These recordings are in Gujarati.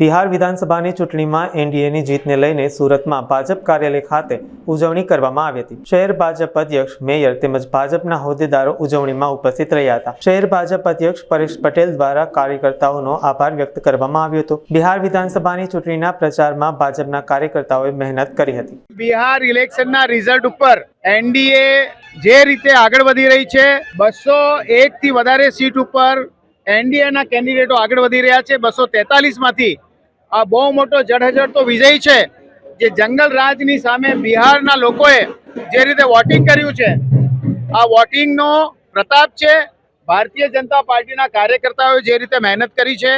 બિહાર વિધાનસભાની ચૂંટણીમાં એનડીએની જીતને લઈને સુરતમાં ભાજપ કાર્યાલય ખાતે ઉજવણી કરવામાં આવી હતી. શહેર ભાજપ અધ્યક્ષ, મેયર તેમજ ભાજપના હોદ્દેદારો ઉજવણીમાં ઉપસ્થિત રહ્યા હતા. શહેર ભાજપ અધ્યક્ષ પરેશ પટેલ દ્વારા કાર્યકર્તાઓનો આભાર વ્યક્ત કરવામાં આવ્યો હતો. બિહાર વિધાનસભાની ચૂંટણીના પ્રચારમાં ભાજપના કાર્યકર્તાઓએ મહેનત કરી હતી. બિહાર ઇલેક્શનના રિઝલ્ટ ઉપર એનડીએ જે રીતે આગળ વધી રહી છે, બસો એકથી વધારે સીટ ઉપર એનડીએના કેન્ડિડેટો આગળ વધી રહ્યા છે. બસો તેતાલીસમાંથી આ બહુ મોટો જડહજડતો વિજય છે જે જંગલ રાજની સામે બિહારના લોકોએ જે રીતે વોટિંગ કર્યું છે. આ વોટિંગનો પ્રતાપ છે, ભારતીય જનતા પાર્ટીના કાર્યકર્તાઓએ જે રીતે મહેનત કરી છે,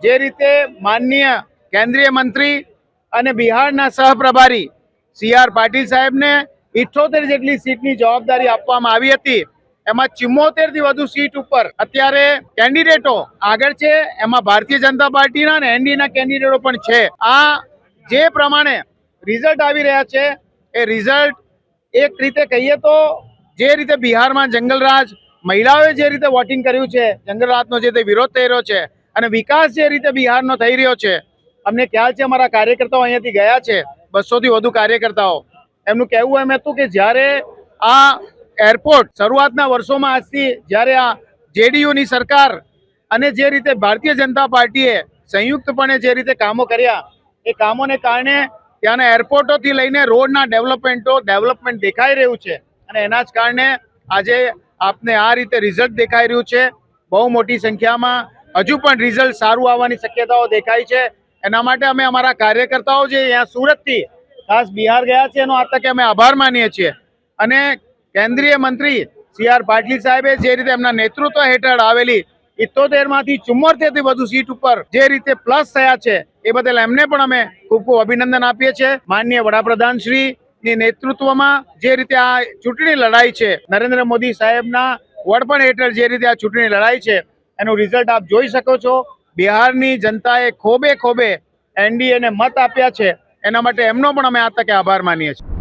જે રીતે માનનીય કેન્દ્રીય મંત્રી અને બિહારના સહપ્રભારી સી આર પાટીલ સાહેબને ઇઠ્ઠોતેર જેટલી સીટની જવાબદારી આપવામાં આવી હતી. એમાં ચુમ્મોતેરથી વધુ સીટ ઉપર અત્યારે કેન્ડિડેટો આગળ છે. એમાં ભારતીય જનતા પાર્ટીના અને એનડીએના કેન્ડિડેટો પણ છે. આ જે પ્રમાણે રિઝલ્ટ આવી રહ્યા છે, એ રિઝલ્ટ એક રીતે કહીએ તો જે રીતે બિહારમાં જંગલરાજ મહિલાઓએ જે રીતે વોટિંગ કર્યું છે, જંગલરાજનો જે રીતે વિરોધ થઈ રહ્યો છે અને વિકાસ જે રીતે બિહારનો થઈ રહ્યો છે, અમને ખ્યાલ છે અમારા કાર્યકર્તાઓ અહીંયાથી ગયા છે બસોથી વધુ કાર્યકર્તાઓ. એમનું કહેવું એમ હતું કે જ્યારે આ એરપોર્ટ શરૂઆતના વર્ષોમાં આજથી જ્યારે આ જેડીયુની સરકાર અને જે રીતે ભારતીય જનતા પાર્ટીએ સંયુક્તપણે જે રીતે કામો કર્યા, એ કામોને કારણે ત્યાંના એરપોર્ટોથી લઈને રોડના ડેવલપમેન્ટો ડેવલપમેન્ટ દેખાઈ રહ્યું છે અને એના જ કારણે આજે આપને આ રીતે રિઝલ્ટ દેખાઈ રહ્યું છે. બહુ મોટી સંખ્યામાં હજુ પણ રિઝલ્ટ સારું આવવાની શક્યતાઓ દેખાય છે. એના માટે અમે અમારા કાર્યકર્તાઓ જે અહીંયા સુરતથી ખાસ બિહાર ગયા છે એનો આ તકે અમે આભાર માનીએ છીએ. અને કેન્દ્રીય મંત્રી સી આર પાટીલ સાહેબે જે રીતે એમના નેતૃત્વ હેઠળ આવેલી ઇત્તોતેરમાંથી ચુમ્મોતેરથી વધુ સીટ ઉપર જે રીતે પ્લસ થયા છે, એ બદલ એમને પણ અમે ખૂબ ખૂબ અભિનંદન આપીએ છીએ. માનનીય વડાપ્રધાન શ્રી ની નેતૃત્વમાં જે રીતે આ ચૂંટણી લડાઈ છે, નરેન્દ્ર મોદી સાહેબના વડપણ હેઠળ જે રીતે આ ચૂંટણી લડાઈ છે, એનું રિઝલ્ટ આપ જોઈ શકો છો. બિહારની જનતાએ ખોબે ખોબે એનડીએને મત આપ્યા છે, એના માટે એમનો પણ અમે આ તકે આભાર માનીએ છીએ.